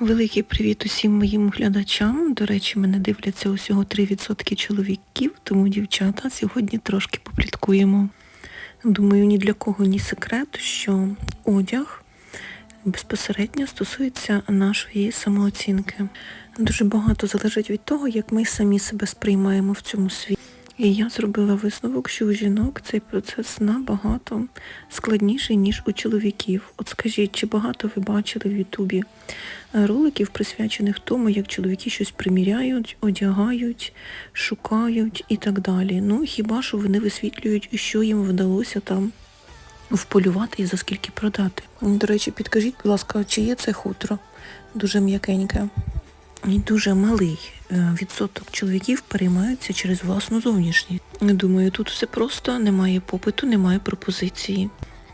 Великий привіт усім моїм глядачам. До речі, мене дивляться усього 3% чоловіків, тому дівчата сьогодні трошки попліткуємо. Думаю, ні для кого ні секрет, що одяг безпосередньо стосується нашої самооцінки. Дуже багато залежить від того, як ми самі себе сприймаємо в цьому світі. І я зробила висновок, що у жінок цей процес набагато складніший, ніж у чоловіків. От скажіть, чи багато ви бачили в Ютубі е, роликів, присвячених тому, як чоловіки щось приміряють, одягають, шукають і так далі. Ну, хіба що вони висвітлюють, що їм вдалося там вполювати і за скільки продати. До речі, підкажіть, будь ласка, чи є це хутро? Дуже м'якеньке. І дуже малий відсоток чоловіків переймаються через власну зовнішність. Думаю, тут все просто немає попиту, немає пропозиції.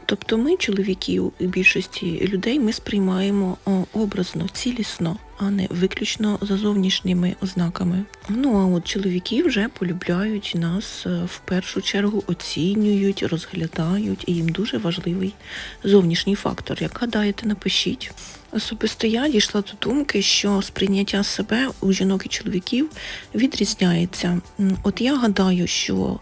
Тобто ми, чоловіків, і більшості людей, ми сприймаємо образно, цілісно, а не виключно за зовнішніми ознаками. Ну а от чоловіки вже полюбляють нас е, в першу чергу, оцінюють, розглядають, і їм дуже важливий зовнішній фактор. Як гадаєте, напишіть. Особисто я дійшла до думки, що сприйняття себе у жінок і чоловіків відрізняється. От я гадаю, що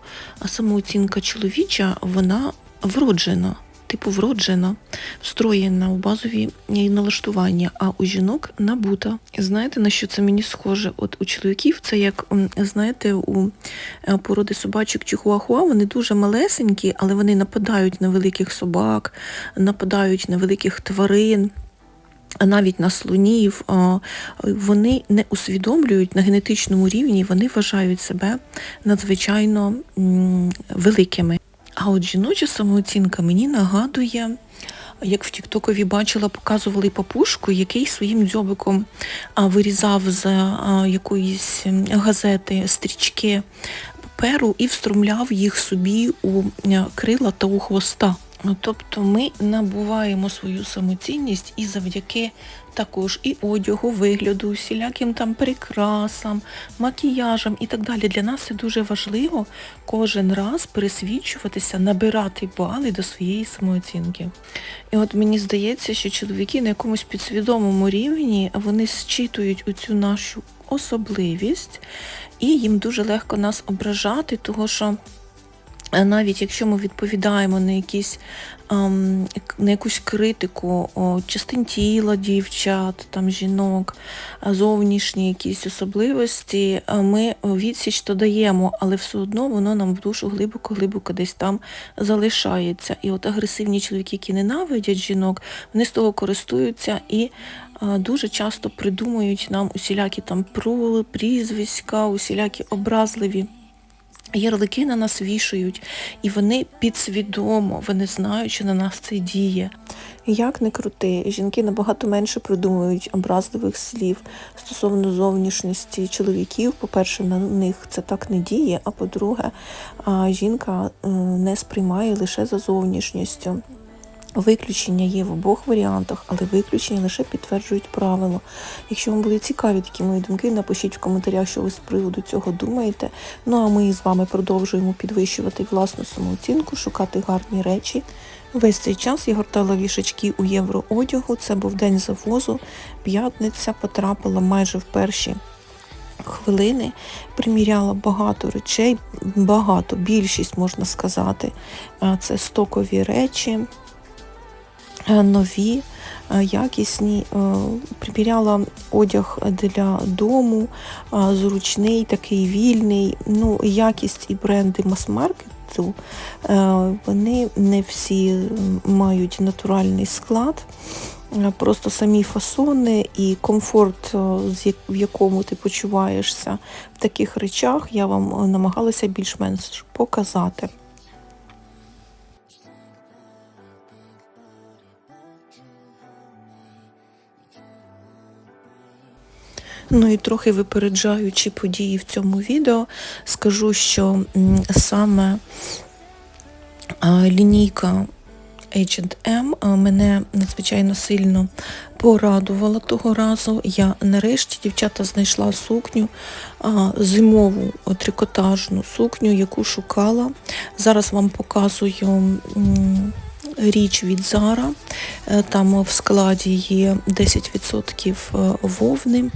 самооцінка чоловіча вона вроджена, типу вроджена, встроєна у базові налаштування, а у жінок набута. Знаєте, на що це мені схоже? От у чоловіків це як, знаєте, у е, породи собачок чихуахуа, вони дуже малесенькі, але вони нападають на великих собак, нападають на великих тварин а навіть на слонів, вони не усвідомлюють на генетичному рівні, вони вважають себе надзвичайно великими. А от жіноча самооцінка мені нагадує, як в Тіктокові бачила, показували папушку, який своїм дзьобиком вирізав з якоїсь газети стрічки паперу і встромляв їх собі у крила та у хвоста. Ну, Тобто ми набуваємо свою самоцінність і завдяки також і одягу, вигляду, всіляким там прикрасам, макіяжам і так далі. Для нас це дуже важливо кожен раз пересвідчуватися, набирати бали до своєї самооцінки. І от мені здається, що чоловіки на якомусь підсвідомому рівні вони зчитують цю нашу особливість, і їм дуже легко нас ображати, того що. Е, навіть якщо ми відповідаємо на якісь ем, на якусь критику частин тіла дівчат, там жінок, зовнішні якісь особливості, ми відсіч то даємо, але все одно воно нам в душу глибоко-глибоко десь там залишається. І от агресивні чоловіки, які ненавидять жінок, вони з того користуються і дуже часто придумують нам усілякі там про прізвиська, усілякі образливі. Ярлики на нас вішають, і вони підсвідомо, вони знають, що на нас це діє. Як не крути, жінки набагато менше придумують образливих слів стосовно зовнішності чоловіків. По-перше, на них це так не діє, а по-друге, жінка не сприймає лише за зовнішністю. Виключення є в обох варіантах, але виключення лише підтверджують правило. Якщо вам були цікаві такі мої думки, напишіть в коментарях, що ви з приводу цього думаєте. Ну а ми з вами продовжуємо підвищувати власну самооцінку, шукати гарні речі. Весь цей час я гортала вішачки у євроодягу. Це був день завозу. П'ятниця потрапила майже в перші хвилини, приміряла багато речей, багато, більшість можна сказати. Це стокові речі. Е, нові, е, якісні. Е, Приміряла одяг для дому, зручний, такий вільний. Ну, якість і бренди мас-маркету, вони не всі мають натуральний склад. Просто самі фасони і комфорт, в якому ти почуваєшся в таких речах, я вам намагалася більш-менш показати. Ну і трохи випереджаючи події в цьому відео, скажу, що саме лінійка H&M мене надзвичайно сильно порадувала того разу. Я нарешті, дівчата, знайшла сукню, зимову трикотажну сукню, яку шукала. Зараз вам показую річ від Zara. Е, Там в складі є 10% вовни.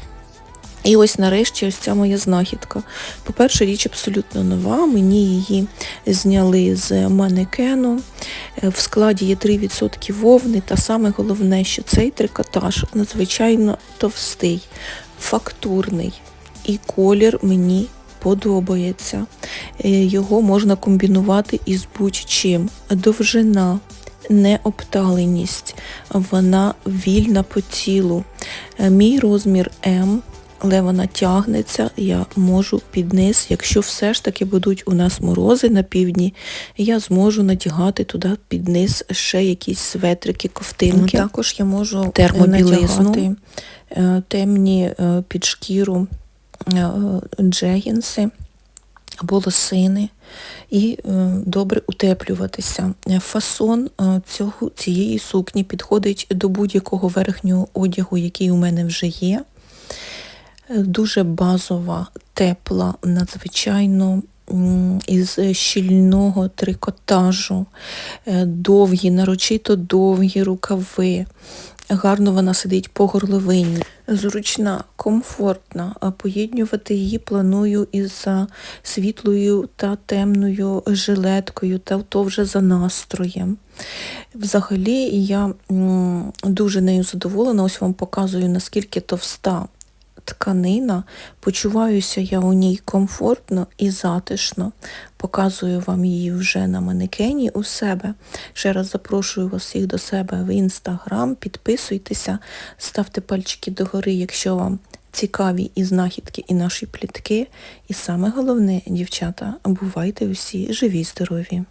І ось нарешті ось ця моя знахідка. По-перше, річ абсолютно нова. Мені її зняли з манекену. Е, В складі є 3% вовни, та саме головне, що цей трикотаж надзвичайно товстий, фактурний. І колір мені подобається. Е, Його можна комбінувати із будь-чим. Довжина, необталеність, вона вільна по тілу. Е, Мій розмір М, але вона тягнеться, я можу під низ. Якщо все ж таки будуть у нас морози на півдні, я зможу надягати туди під низ ще якісь светрики, ковтинки. Також я можу термобілизну, е, темні е, під шкіру е, джегінси або лосини і е, добре утеплюватися. Е, Фасон е, цього, цієї сукні підходить до будь-якого верхнього одягу, який у мене вже є. Дуже базова, тепла, надзвичайно із щільного трикотажу, е, довгі, нарочито довгі рукави. Гарно вона сидить по горловині. Зручна, комфортна. А Поєднювати її планую із світлою та темною жилеткою, та то вже за настроєм. Взагалі я дуже нею задоволена. Ось вам показую, наскільки товста тканина. Почуваюся я у ній комфортно і затишно. Показую вам її вже на манекені у себе. Ще раз запрошую вас всіх до себе в інстаграм. Підписуйтеся, ставте пальчики догори, якщо вам цікаві і знахідки, і наші плітки. І саме головне, дівчата, бувайте усі живі, здорові.